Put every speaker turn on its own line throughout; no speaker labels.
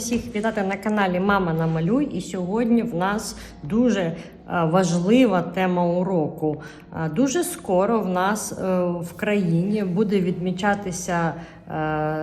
всіх вітати на каналі Мама Намалюй. І сьогодні в нас дуже е, важлива тема уроку. Е, Дуже скоро в нас е, в країні буде відмічатися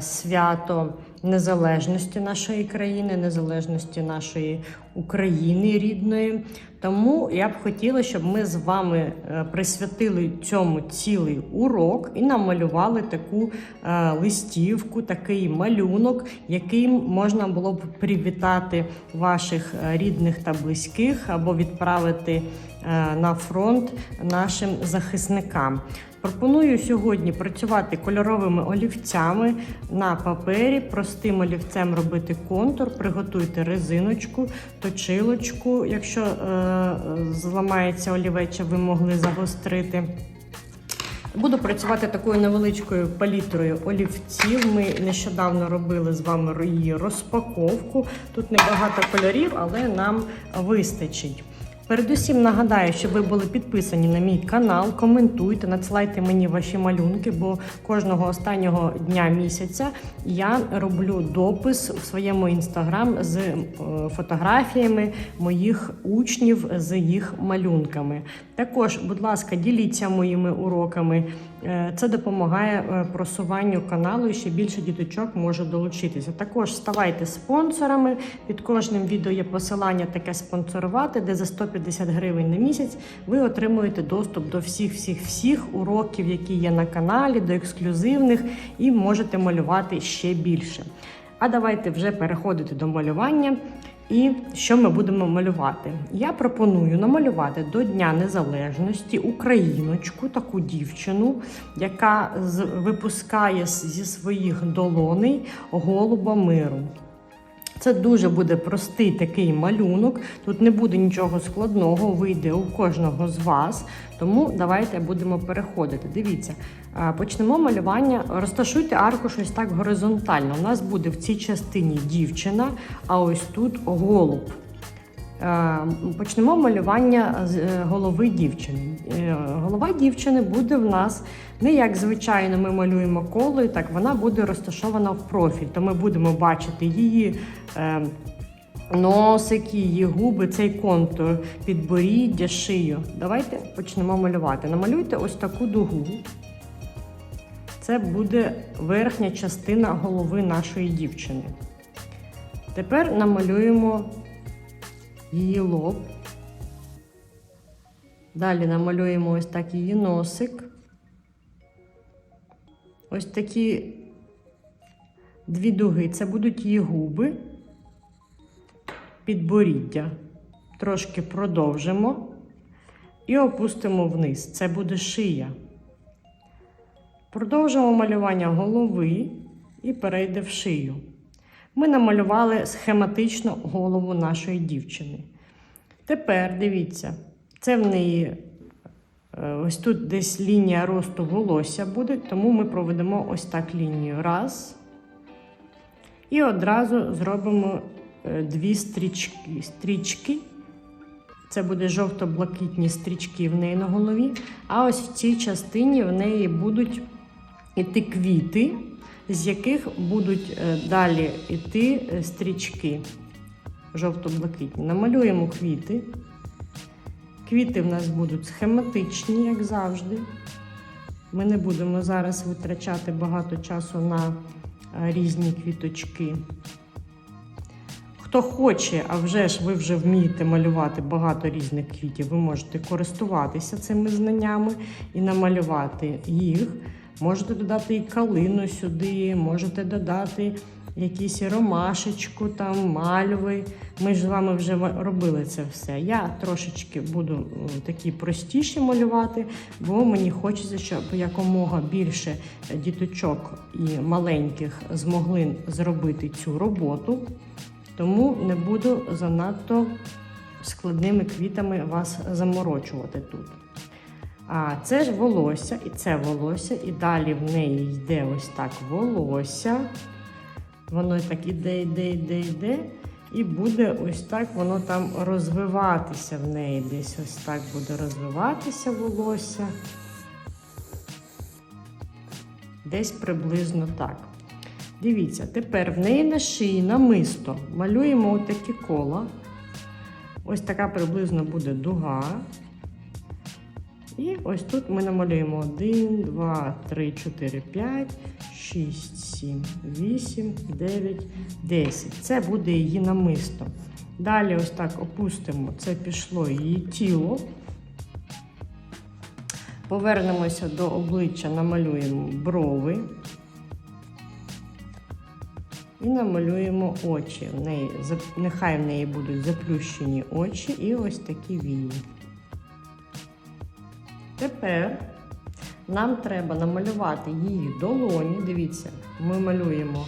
свято незалежності нашої країни, незалежності нашої України рідної. Тому я б хотіла, щоб ми з вами е, присвятили цьому цілий урок і намалювали таку е, листівку, такий малюнок, яким можна було б привітати ваших е, рідних та близьких або відправити на фронт нашим захисникам. Пропоную сьогодні працювати кольоровими олівцями на папері, простим олівцем робити контур, приготуйте резиночку, точилочку, якщо е, зламається олівець, ви могли загострити. Буду працювати такою невеличкою палітрою олівців. Ми нещодавно робили з вами її розпаковку. Тут небагато кольорів, але нам вистачить. Передусім нагадаю, що ви були підписані на мій канал, коментуйте, надсилайте мені ваші малюнки, бо кожного останнього дня місяця я роблю допис в своєму інстаграм з е, фотографіями моїх учнів з їх малюнками. Також, будь ласка, діліться моїми уроками. Е, Це допомагає е, просуванню каналу і ще більше діточок може долучитися. Також ставайте спонсорами. Під кожним відео є посилання таке спонсорувати, де за 150 гривень на місяць ви отримуєте доступ до всіх всіх всіх уроків, які є на каналі, до ексклюзивних, і можете малювати ще більше. А давайте вже переходити до малювання. І що ми будемо малювати? Я пропоную намалювати до Дня Незалежності україночку, таку дівчину, яка випускає зі своїх долоней голуба миру. Це дуже буде простий такий малюнок. Тут не буде нічого складного, вийде у кожного з вас. Тому давайте будемо переходити. Дивіться, почнемо малювання. Розташуйте аркуш ось так горизонтально. У нас буде в цій частині дівчина, а ось тут голуб. Е, Почнемо малювання з е, голови дівчини. Е, Голова дівчини буде в нас не як звичайно ми малюємо коло, так вона буде розташована в профіль. То ми будемо бачити її е, носик, її губи, цей контур, підборіддя, шию. Давайте почнемо малювати. Намалюйте ось таку дугу. Це буде верхня частина голови нашої дівчини. Тепер намалюємо її лоб. Далі намалюємо ось так її носик. Ось такі дві дуги. Це будуть її губи, підборіддя. Трошки продовжимо і опустимо вниз. Це буде шия. Продовжимо малювання голови і перейде в шию. Ми намалювали схематично голову нашої дівчини. Тепер дивіться, це в неї е, ось тут десь лінія росту волосся буде, тому ми проведемо ось так лінію. Раз. І одразу зробимо е, дві стрічки. стрічки. Це буде жовто-блакитні стрічки в неї на голові. А ось в цій частині в неї будуть іти квіти, з яких будуть е, далі йти е, стрічки жовто-блакитні. Намалюємо квіти. Квіти в нас будуть схематичні, як завжди. Ми не будемо зараз витрачати багато часу на е, різні квіточки. Хто хоче, а вже ж ви вже вмієте малювати багато різних квітів, ви можете користуватися цими знаннями і намалювати їх. Можете додати і калину сюди, можете додати якісь ромашечку, там, мальви. Ми ж з вами вже робили це все. Я трошечки буду такі простіші малювати, бо мені хочеться, щоб якомога більше діточок і маленьких змогли зробити цю роботу. Тому не буду занадто складними квітами вас заморочувати тут. А це ж волосся, і це волосся, і далі в неї йде ось так волосся. Воно так іде, йде, йде, йде. І буде ось так воно там розвиватися в неї. Десь ось так буде розвиватися волосся. Десь приблизно так. Дивіться, тепер в неї на шиї намисто малюємо отакі кола. Ось така приблизно буде дуга. І ось тут ми намалюємо 1, 2, 3, 4, 5, 6, 7, 8, 9, 10. Це буде її намисто. Далі ось так опустимо, це пішло її тіло. Повернемося до обличчя, намалюємо брови. І намалюємо очі. В неї, нехай в неї будуть заплющені очі і ось такі вії. Тепер нам треба намалювати її долоні. Дивіться, ми малюємо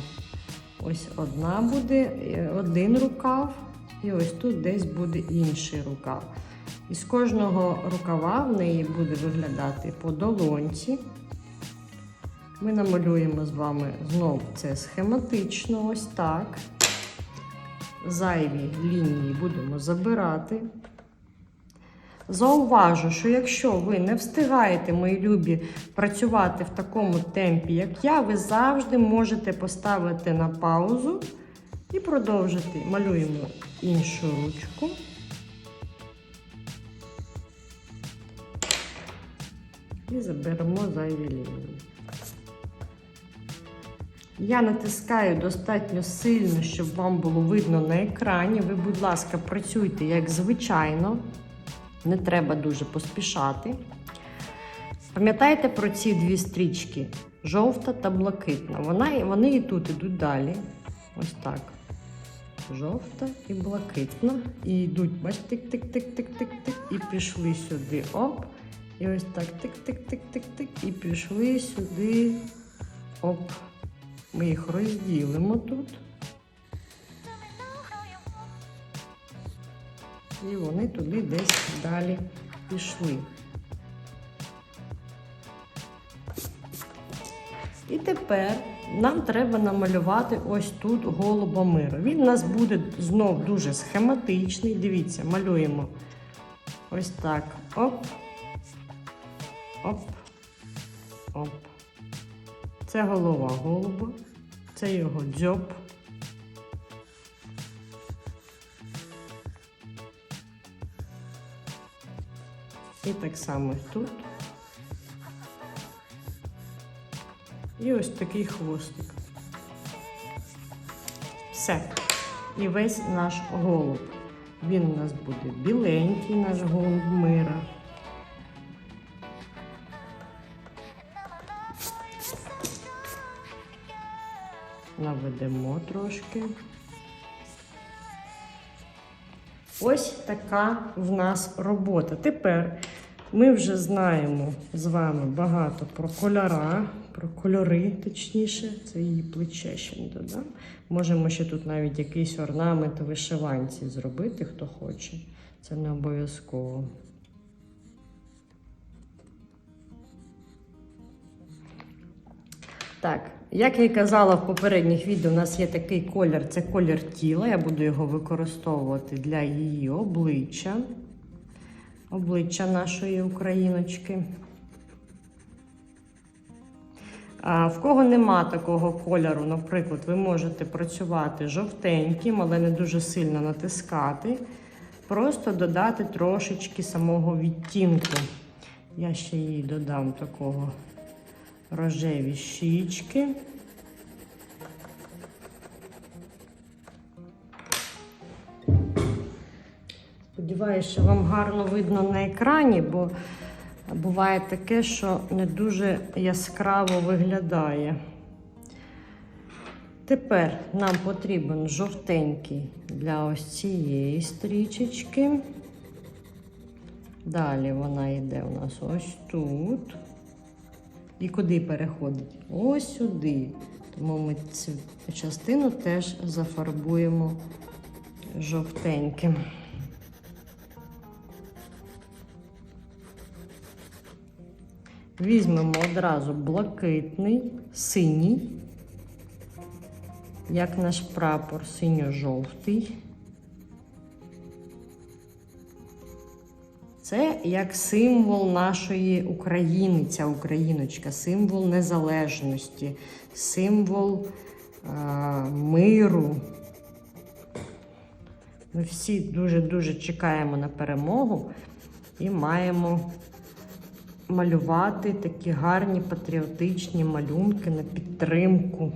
ось одна буде, е, один рукав, і ось тут десь буде інший рукав. І з кожного рукава в неї буде виглядати по долонці. Ми намалюємо з вами знову це схематично, ось так. Зайві лінії будемо забирати. Зауважу, що якщо ви не встигаєте, мої любі, працювати в такому темпі, як я, ви завжди можете поставити на паузу і продовжити. Малюємо іншу ручку. І заберемо зайві лінії. Я натискаю достатньо сильно, щоб вам було видно на екрані. Ви, будь ласка, працюйте як звичайно. Не треба дуже поспішати. Пам'ятайте про ці дві стрічки: жовта та блакитна. Вона, вони і тут ідуть далі. Ось так. Жовта і блакитна. І йдуть, бачите, тик-тик-тик-тик-тик-тик. І пішли сюди. Оп. І ось так тик-тик-тик-тик-тик. І пішли сюди. Оп. Ми їх розділимо тут. І вони туди десь далі пішли. І тепер нам треба намалювати ось тут голуба миру. Він у нас буде знов дуже схематичний. Дивіться, малюємо ось так. Оп. Оп. Оп. Це голова голуба. Це його дзьоб. І так само тут. І ось такий хвостик. Все. І весь наш голуб. Він у нас буде біленький, наш голуб мира. Наведемо трошки. Ось така в нас робота. Тепер ми вже знаємо з вами багато про кольора, про кольори, точніше, це її плече ще не додам. Можемо ще тут навіть якийсь орнамент вишиванці зробити, хто хоче. Це не обов'язково. Так, як я і казала в попередніх відео, у нас є такий колір, це колір тіла. Я буду його використовувати для її обличчя. Обличчя нашої україночки. В кого нема такого кольору, наприклад, ви можете працювати жовтеньким, але не дуже сильно натискати. Просто додати трошечки самого відтінку. Я ще їй додам такого рожеві щічки. Сподіваюся, що вам гарно видно на екрані, бо буває таке, що не дуже яскраво виглядає. Тепер нам потрібен жовтенький для ось цієї стрічечки. Далі вона йде у нас ось тут. І куди переходить? Ось сюди. Тому ми цю частину теж зафарбуємо жовтеньким. Візьмемо одразу блакитний, синій, як наш прапор синьо-жовтий. Це як символ нашої України, ця україночка, символ незалежності, символ миру. Ми всі дуже-дуже чекаємо на перемогу і маємо малювати такі гарні патріотичні малюнки на підтримку.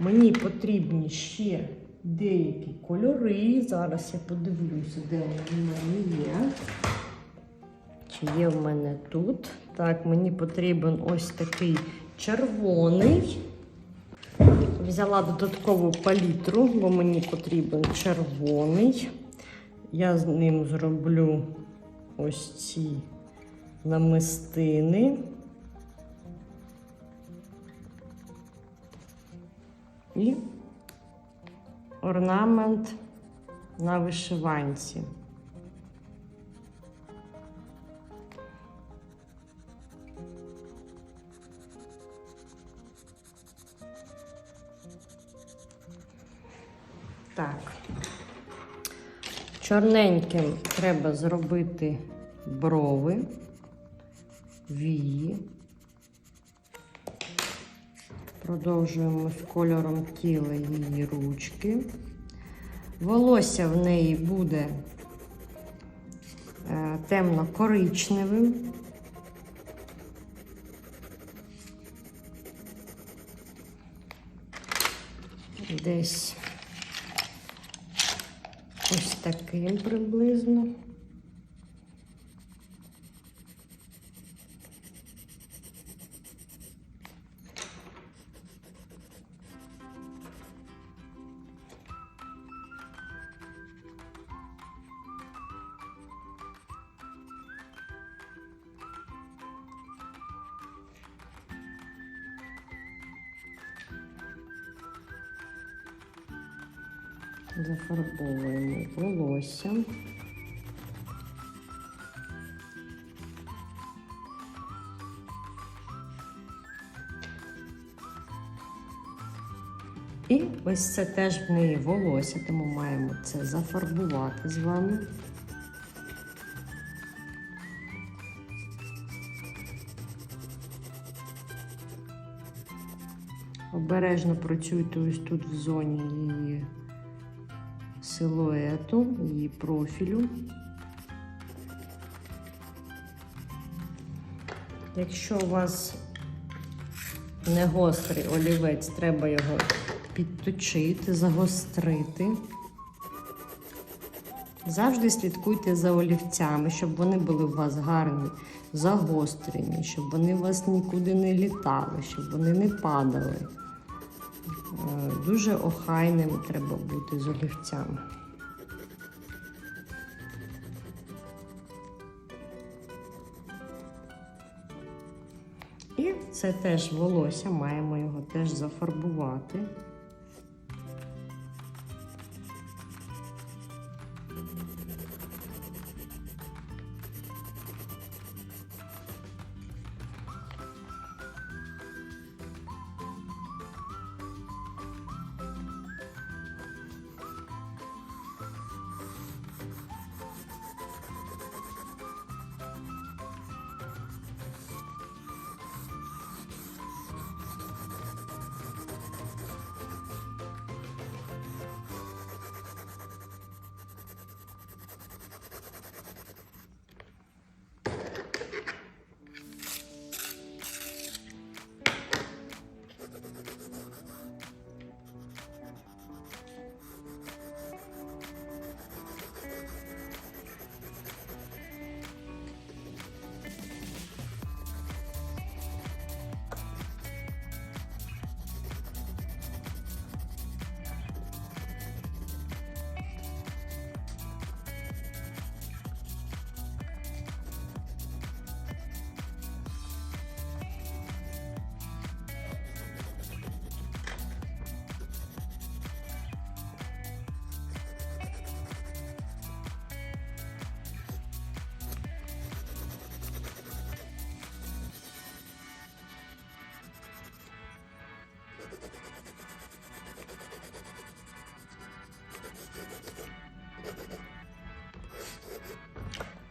Мені потрібні ще деякі кольори. Зараз я подивлюся, де вони в мене є. Чи є в мене тут? Так, мені потрібен ось такий червоний. Взяла додаткову палітру, бо мені потрібен червоний. Я з ним зроблю ось ці намистини. І орнамент на вишиванці. Так. Чорненьким треба зробити брови, вії. Продовжуємо з кольором тіла її ручки. Волосся в неї буде е, темно-коричневим. Десь ось таким приблизно. Зафарбовуємо волосся. І ось це теж в неї волосся, тому маємо це зафарбувати з вами. Обережно працюйте ось тут в зоні її силуету, її профілю. Якщо у вас не гострий олівець, треба його підточити, загострити. Завжди слідкуйте за олівцями, щоб вони були у вас гарні, загострені, щоб вони у вас нікуди не літали, щоб вони не падали. Е, Дуже охайним треба бути з олівцями. І це теж волосся, маємо його теж зафарбувати.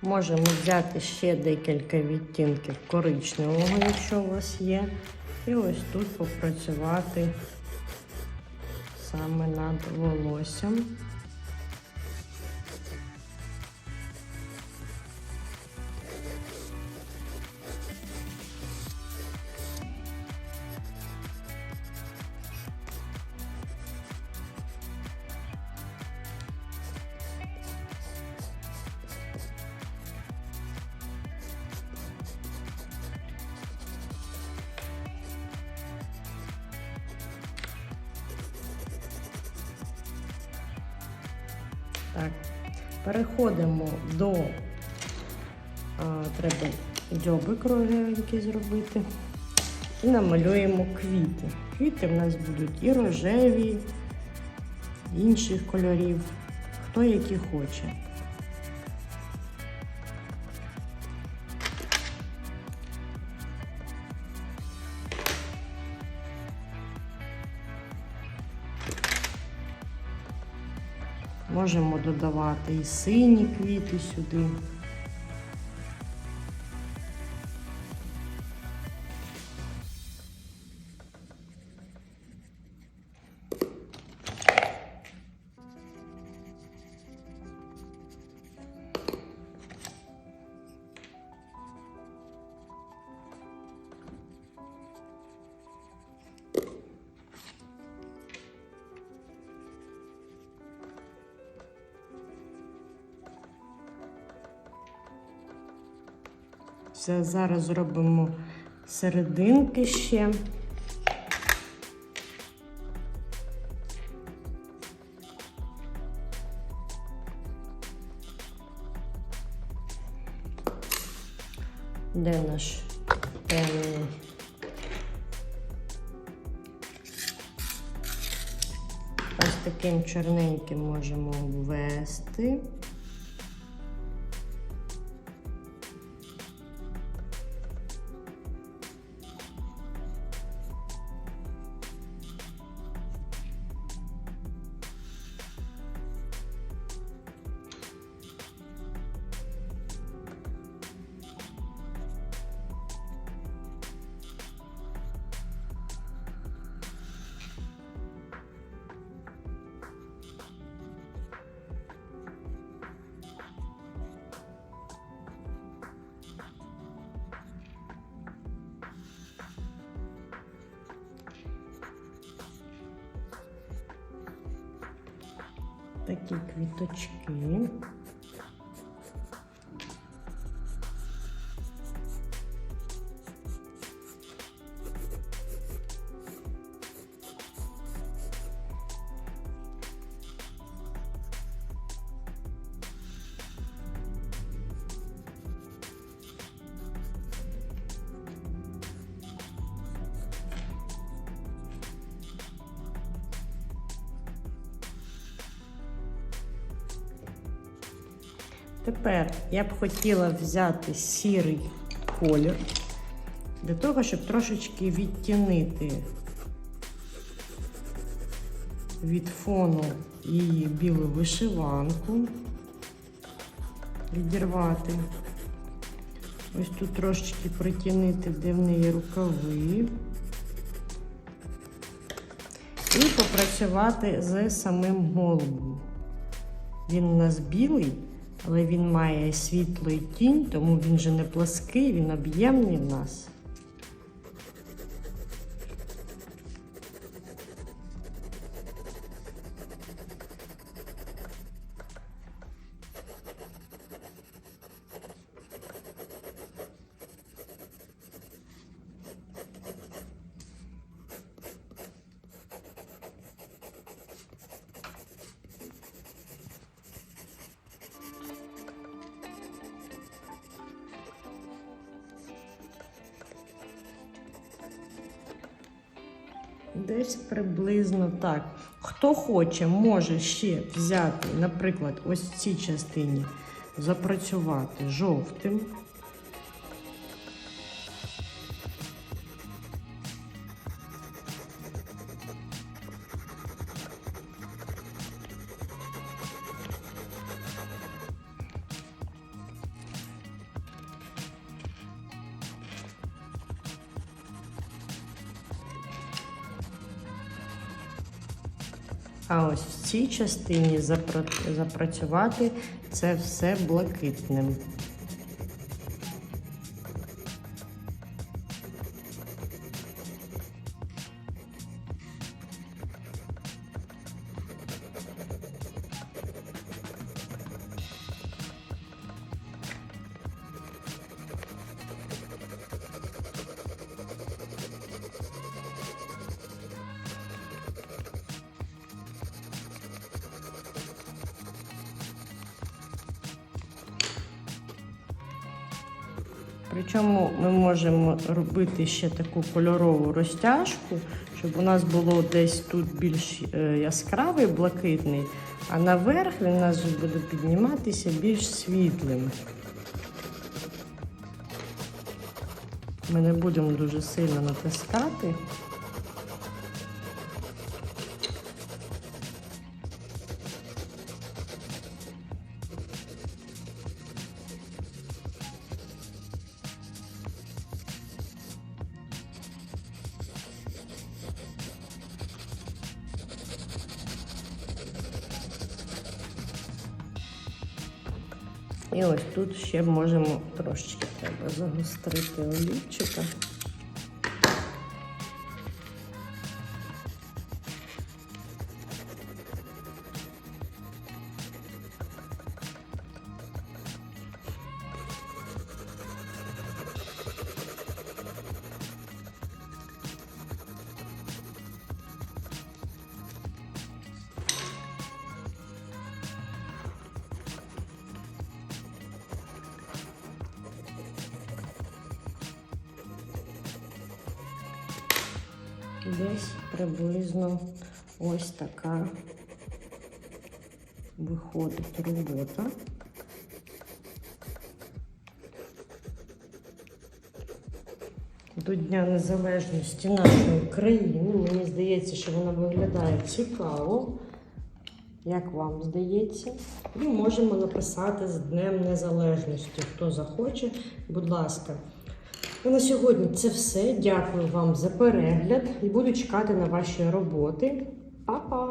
Можемо взяти ще декілька відтінків коричневого, якщо у вас є. І ось тут попрацювати саме над волоссям. Переходимо до а, треба дзьобик рожевенький зробити. І намалюємо квіти. Квіти в нас будуть і рожеві, інших кольорів, хто які хоче. Можемо додавати і сині квіти сюди. Все, зараз зробимо серединки ще. Де наш темний? Ось таким чорненьким можемо ввести. Такі квіточки. Я б хотіла взяти сірий колір для того, щоб трошечки відтінити від фону її білу вишиванку, відірвати. Ось тут трошечки притінити, де в неї рукави. І попрацювати з самим голубом. Він у нас білий, але він має світлий тінь, тому він же не плаский, він об'ємний в нас. Десь приблизно так. Хто хоче, може ще взяти, наприклад, ось цій частині запрацювати жовтим. А ось в цій частині запра- запрацювати це все блакитним. Причому ми можемо робити ще таку кольорову розтяжку, щоб у нас було десь тут більш е, яскравий блакитний, а наверх він у нас буде підніматися більш світлим. Ми не будемо дуже сильно натискати. І ось тут ще можемо трошечки треба загострити олівчика. Така виходить робота. До Дня Незалежності нашої країни. Мені здається, що вона виглядає цікаво. Як вам здається? І можемо написати з Днем Незалежності. Хто захоче, будь ласка. Ну, на сьогодні це все. Дякую вам за перегляд і буду чекати на ваші роботи. Papá!